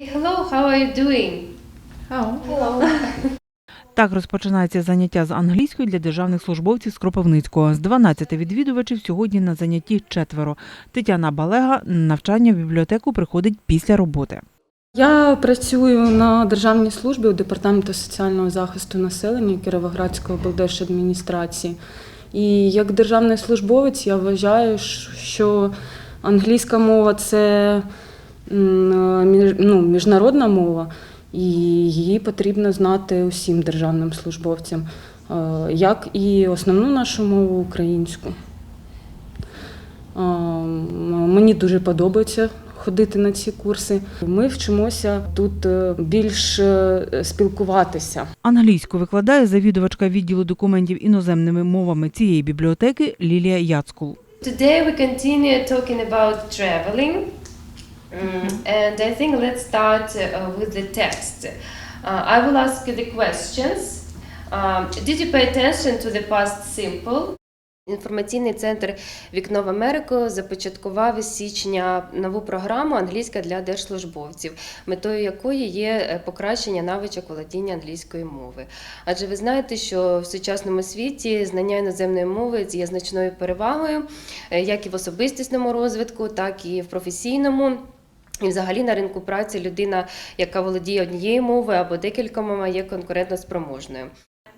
Hello, how are you doing? Hello. Так розпочинається заняття з англійської для державних службовців з Кропивницького. З 12 відвідувачів сьогодні на занятті четверо. Тетяна Балега навчання в бібліотеку приходить після роботи. Я працюю на державній службі у департаменті соціального захисту населення Кіровоградської облдержадміністрації. І як державний службовець я вважаю, що англійська мова це ну, міжнародна мова, і її потрібно знати усім державним службовцям, е, як і основну нашу мову українську. Мені дуже подобається ходити на ці курси. Ми вчимося тут е, більш е, спілкуватися. Англійську викладає завідувачка відділу документів іноземними мовами цієї бібліотеки Лілія Яцкул. Today we continue talking about traveling. Mm, And I think let's start uh, with the text. Uh, I will ask you the questions. Um, did you pay attention to the past simple? Інформаційний центр Вікно в Америку започаткував із січня нову програму Англійська для держслужбовців, метою якої є е, покращення навичок володіння англійської мови. Адже ви знаєте, що в сучасному світі знання іноземної мови є значною перевагою, е, як і в особистісному розвитку, так і в професійному. І взагалі на ринку праці людина, яка володіє однією мовою або декількома, є конкурентно спроможною.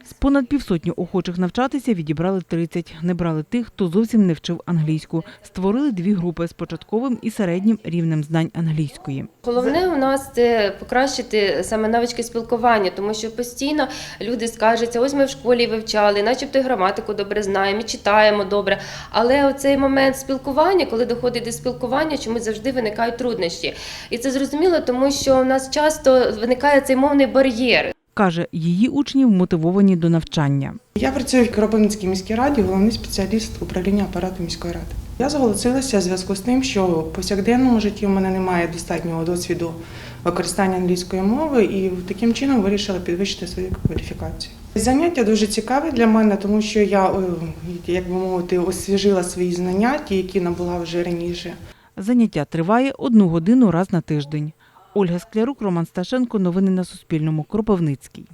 З понад півсотні охочих навчатися відібрали 30. Не брали тих, хто зовсім не вчив англійську. Створили дві групи з початковим і середнім рівнем знань англійської. Головне у нас це покращити саме навички спілкування, тому що постійно люди скаржаться, ось ми в школі вивчали, начебто граматику добре знаємо, і читаємо добре. Але оцей момент спілкування, коли доходить до спілкування, чомусь завжди виникають труднощі. І це зрозуміло, тому що у нас часто виникає цей мовний бар'єр. Каже, її учні вмотивовані до навчання. Я працюю в Кропивницькій міській раді, головний спеціаліст управління апарату міської ради. Я зголосилася в зв'язку з тим, що в повсякденному житті у мене немає достатнього досвіду використання англійської мови, і таким чином вирішила підвищити свою кваліфікацію. Заняття дуже цікаве для мене, тому що я, е, як би мовити, освіжила свої знання, ті, які набула вже раніше. Заняття триває одну годину раз на тиждень. Ольга Склярук, Роман Сташенко. Новини на Суспільному. Кропивницький.